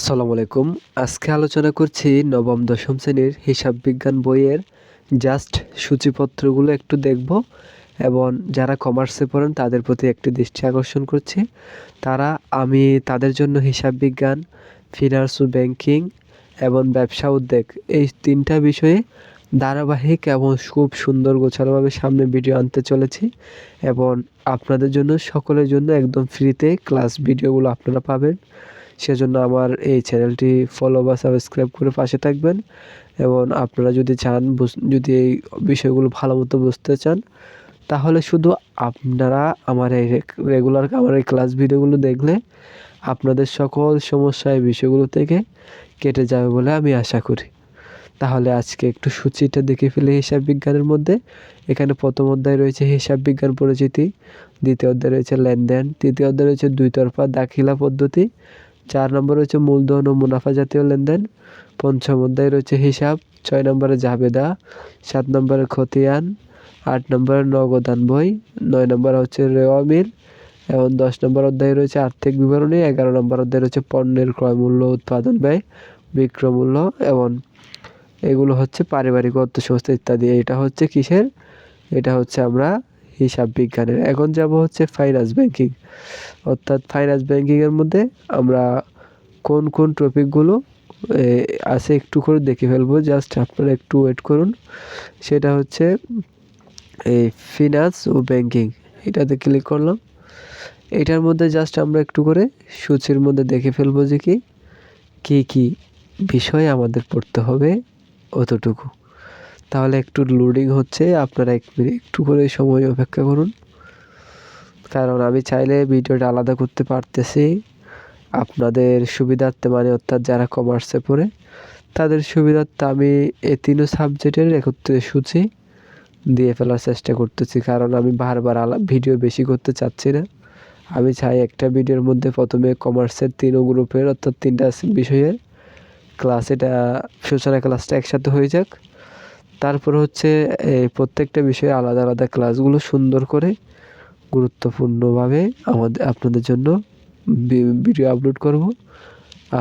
আসসালামু আলাইকুম। আজকে আলোচনা করছি নবম, দশম শ্রেণির হিসাব বিজ্ঞান বইয়ের জাস্ট সূচিপত্রগুলো একটু দেখব এবং যারা কমার্সে পড়েন তাদের প্রতি একটি দৃষ্টি আকর্ষণ করছি। তারা, আমি তাদের জন্য হিসাব বিজ্ঞান ফিনান্স ও ব্যাংকিং এবং ব্যবসা উদ্যোগ এই তিনটা বিষয়ে ধারাবাহিক এবং খুব সুন্দর গোছালোভাবে সামনে ভিডিও আনতে চলেছি এবং আপনাদের জন্য, সকলের জন্য একদম ফ্রিতে ক্লাস ভিডিওগুলো আপনারা পাবেন। সেজন্য আমার এই চ্যানেলটি ফলো বা সাবস্ক্রাইব করে পাশে থাকবেন এবং আপনারা যদি চান যদি এই বিষয়গুলো ভালো মতো বুঝতে চান, তাহলে শুধু আপনারা আমার এই রেগুলার আমার এই ক্লাস ভিডিওগুলো দেখলে আপনাদের সকল সমস্যা এই বিষয়গুলো থেকে কেটে যাবে বলে আমি আশা করি। তাহলে আজকে একটু সূচিটা দেখে ফেলি হিসাব বিজ্ঞানের মধ্যে। এখানে প্রথম অধ্যায় রয়েছে হিসাব বিজ্ঞান পরিচিতি, দ্বিতীয় অধ্যায় রয়েছে লেনদেন, তৃতীয় অধ্যায় রয়েছে দুই তরফা দাখিলা পদ্ধতি চার নম্বর রয়েছে মূলধন ও মুনাফা জাতীয় লেনদেন। পঞ্চম অধ্যায় রয়েছে হিসাব। ছয় নম্বরে জাবেদা। সাত নম্বরে খতিয়ান। আট নম্বরে নগদান বই নয় নম্বর হচ্ছে রেওয়া মিল। এবং দশ নম্বর অধ্যায় রয়েছে আর্থিক বিবরণী। এগারো নম্বর অধ্যায় রয়েছে পণ্যের ক্রয় মূল্য, উৎপাদন ব্যয়, বিক্রয় মূল্য এবং এগুলো হচ্ছে পারিবারিক অর্থ সংস্থা ইত্যাদি। এটা হচ্ছে কিসের? এটা হচ্ছে আমরা হিসাব বিজ্ঞানের। এখন যাব হচ্ছে ফাইন্যান্স ব্যাংকিং অর্থাৎ ফাইন্যান্স ব্যাংকিংয়ের মধ্যে আমরা কোন কোন টপিকগুলো আছে একটু করে দেখে ফেলব। জাস্ট আপনারা একটু ওয়েট করুন। সেটা হচ্ছে এই ফিনান্স ও ব্যাংকিং এটাতে ক্লিক করলাম। এটার মধ্যে জাস্ট আমরা একটু করে সূচির মধ্যে দেখে ফেলব যে কি, কী কী বিষয় আমাদের পড়তে হবে অতটুকু। তাহলে একটু লোডিং হচ্ছে। আপনারা এক মিনিট একটু করে সময় অপেক্ষা করুন। কারণ আমি চাইলে ভিডিওটা আলাদা করতে পারতেছি। আপনাদের সুবিধার্থে মানে অর্থাৎ যারা কমার্সে পড়ে, তাদের সুবিধার্থে আমি এই তিনও সাবজেক্টের একত্রে সূচি দিয়ে ফেলার চেষ্টা করতেছি। কারণ আমি বারবার ভিডিও বেশি করতে চাচ্ছি না। আমি চাই একটা ভিডিওর মধ্যে প্রথমে কমার্সের তিনও গ্রুপের অর্থাৎ তিনটা বিষয়ের ক্লাস এটা সূচনা ক্লাসটা একসাথে হয়ে যাক। তারপর হচ্ছে প্রত্যেকটা বিষয়ে আলাদা আলাদা ক্লাসগুলো সুন্দর করে গুরুত্বপূর্ণভাবে আমাদের, আপনাদের জন্য ভিডিও আপলোড করব।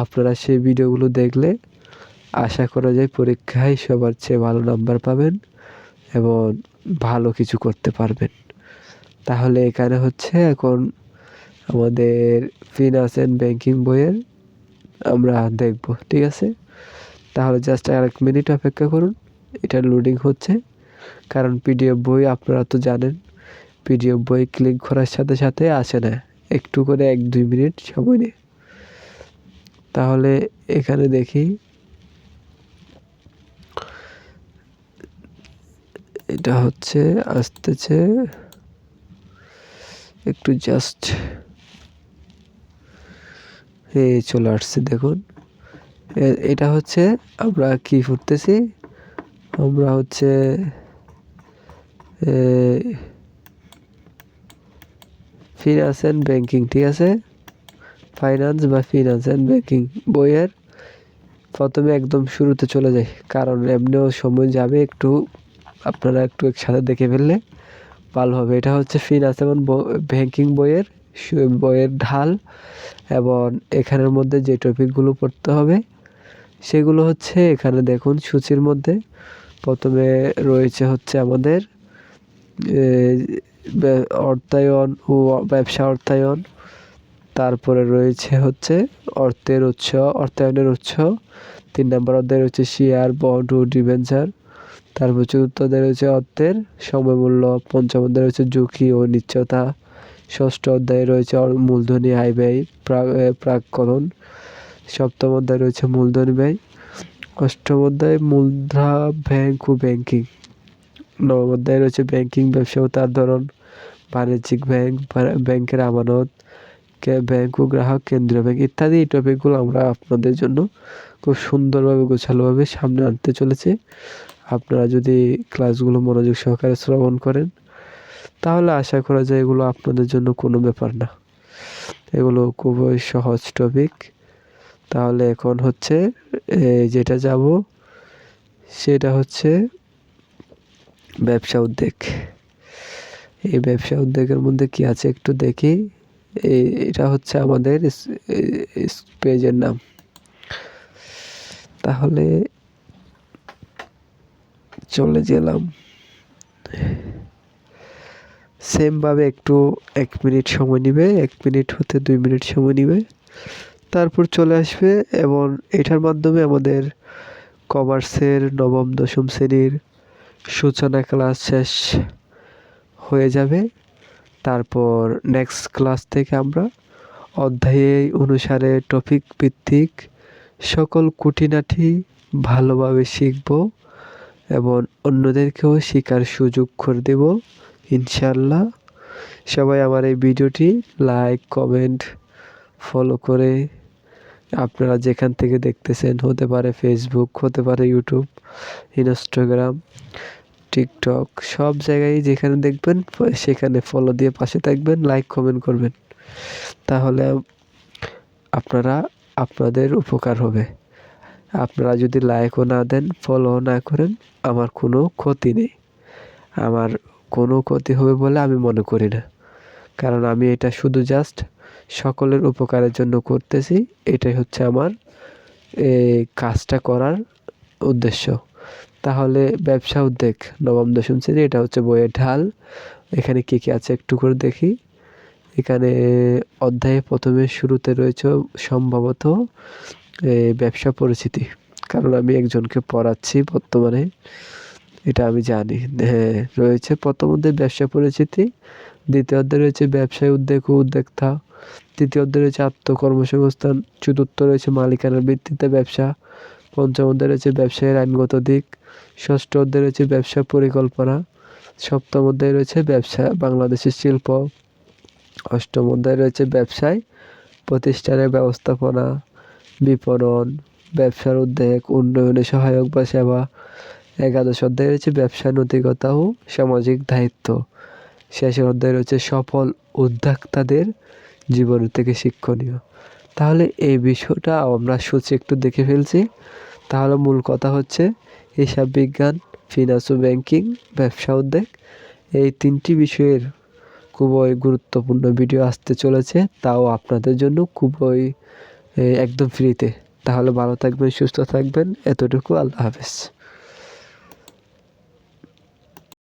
আপনারা সেই ভিডিওগুলো দেখলে আশা করা যায় পরীক্ষায় সবার চেয়ে ভালো নাম্বার পাবেন এবং ভালো কিছু করতে পারবেন। তাহলে এখানে হচ্ছে এখন আমাদের ফিনান্স অ্যান্ড ব্যাংকিং বইয়ের আমরা দেখব, ঠিক আছে? তাহলে জাস্ট আর এক মিনিট অপেক্ষা করুন, এটা লোডিং হচ্ছে। কারণ পিডিএফ বই আপনারা তো জানেন পিডিএফ বই ক্লিক করার সাথে সাথে আসে না। একটু করে এক দুই মিনিট সময় নিয়ে তাহলে এখানে দেখি। এটা হচ্ছে, আসতেছে। একটু জাস্ট এই চলে আসছে, দেখুন। এটা হচ্ছে আমরা কি করতেছি আমরা হচ্ছে ফিনান্স অ্যান্ড ব্যাংকিং ঠিক আছে? ফাইন্যান্স বা ফিনান্স অ্যান্ড ব্যাংকিং বইয়ের প্রথমে একদম শুরুতে চলে যাই, কারণ এমনিও সময় যাবে একটু, আপনারা একটু একসাথে দেখে ফেললে ভালো হবে। এটা হচ্ছে ফিনান্স এবং ব্যাংকিং বইয়ের বইয়ের ঢাল এবং এখানের মধ্যে যে টপিকগুলো পড়তে হবে, সেগুলো হচ্ছে এখানে দেখুন সূচির মধ্যে। প্রথমে রয়েছে হচ্ছে আমাদের অর্থায়ন ও ব্যবসা অর্থায়ন। তারপরে রয়েছে হচ্ছে অর্থের উৎস, অর্থায়নের উৎস। তিন নম্বর অধ্যায় রয়েছে শেয়ার বন্ড ও ডিভেঞ্চার তারপর চতুর্থ অধ্যায় রয়েছে অর্থের সময়মূল্য পঞ্চম অধ্যায় রয়েছে ঝুঁকি ও নিশ্চয়তা। ষষ্ঠ অধ্যায়ে রয়েছে মূলধনী আয় ব্যয় প্রাককলন সপ্তম অধ্যায় রয়েছে মূলধনী ব্যয়। অষ্টম অধ্যায় মুদ্রা, ব্যাংক ও ব্যাংকিং নবম অধ্যায় রয়েছে ব্যাংকিং ব্যবসা ও তার ধরন। বাণিজ্যিক ব্যাংক ব্যাংকের আমানত ব্যাংক ও গ্রাহক, কেন্দ্রীয় ব্যাংক ইত্যাদি এই টপিকগুলো আমরা আপনাদের জন্য খুব সুন্দরভাবে, গোছালোভাবে সামনে আনতে চলেছি। আপনারা যদি ক্লাসগুলো মনোযোগ সহকারে শ্রবণ করেন, তাহলে আশা করা যায় এগুলো আপনাদের জন্য কোনো ব্যাপার না। এগুলো খুবই সহজ টপিক তাহলে এখন হচ্ছে যেটা যাব, সেটা হচ্ছে ব্যবসা উদ্যোগ। এই ব্যবসা উদ্যোগের মধ্যে কি আছে একটু দেখি। এটা হচ্ছে আমাদের পেজের নাম। তাহলে চলে গেলাম। সেমভাবে একটু এক মিনিট সময় নেবে, এক মিনিট হতে দুই মিনিট সময় নেবে। তারপর চলে আসবে এবং এটার মাধ্যমে আমাদের কমার্সের নবম, দশম শ্রেণির সূচনা ক্লাস শেষ হয়ে যাবে। তারপর নেক্সট ক্লাস থেকে আমরা অধ্যায়ে অনুসারে টপিক ভিত্তিক সকল খুঁটিনাটি ভালোভাবে শিখব এবং অন্যদেরকেও শেখার সুযোগ করে দেব ইনশাল্লাহ সবাই আমার এই ভিডিওটি লাইক কমেন্ট ফলো করে আপনারা যেখান থেকে দেখতেছেন, হতে পারে ফেসবুক হতে পারে ইউটিউব ইনস্টাগ্রাম টিকটক সব জায়গায় যেখানে দেখবেন, সেখানে ফলো দিয়ে পাশে থাকবেন লাইক কমেন্ট করবেন। তাহলে আপনারা, আপনাদের উপকার হবে। আপনারা যদি লাইকও না দেন ফলো না করেন, আমার কোনো ক্ষতি নেই। আমার কোনো ক্ষতি হবে বলে আমি মনে করি না। কারণ আমি এটা শুধু জাস্ট সকলের উপকারের জন্য করতেছি। এটাই হচ্ছে আমার কাজটা করার উদ্দেশ্য। তাহলে ব্যবসা উদ্যোগ, নবম, দশম শ্রেণি, এটা হচ্ছে বইয়ের ঢাল। এখানে কী কী আছে একটু করে দেখি। এখানে অধ্যায়ে প্রথমে শুরুতে রয়েছে সম্ভবত ব্যবসা পরিচিতি। কারণ আমি একজনকে পড়াচ্ছি বর্তমানে, এটা আমি জানি। হ্যাঁ রয়েছে প্রথম অধ্যায়ে ব্যবসা পরিচিতি, দ্বিতীয় অধ্যায়ে রয়েছে ব্যবসায় উদ্যোগ ও উদ্যোক্তা। তৃতীয় অধ্যায়ে রয়েছে আত্মকর্মসংস্থান, চতুর্থ রয়েছে মালিকানার ভিত্তিতে ব্যবসা, পঞ্চম অধ্যায়ে রয়েছে ব্যবসায়ের আইনগত দিক, ষষ্ঠ অধ্যায়ে রয়েছে ব্যবসা পরিকল্পনা, সপ্তম অধ্যায়ে রয়েছে ব্যবসা বাংলাদেশের শিল্প, অষ্টম অধ্যায় রয়েছে ব্যবসায় প্রতিষ্ঠানের ব্যবস্থাপনা, বিপণন, ব্যবসার উদ্যোগ, উন্নয়নে সহায়ক বা সেবা, একাদশ অধ্যায়ে রয়েছে ব্যবসা নৈতিকতা ও সামাজিক দায়িত্ব, শেষের অধ্যায়ে রয়েছে সফল উদ্যোক্তাদের জীবন থেকে শিক্ষণীয়। তাহলে এই বিষয়টা আমরা সূচি একটু দেখে ফেলছি। তাহলে মূল কথা হচ্ছে, হিসাব বিজ্ঞান ফিনান্স ও ব্যাংকিং ব্যবসা উদ্যোগ। এই তিনটি বিষয়ের খুবই গুরুত্বপূর্ণ ভিডিও আসতে চলেছে। তাও আপনাদের জন্য খুবই একদম ফ্রিতে তাহলে ভালো থাকবেন, সুস্থ থাকবেন। এতটুকু, আল্লাহ হাফেজ।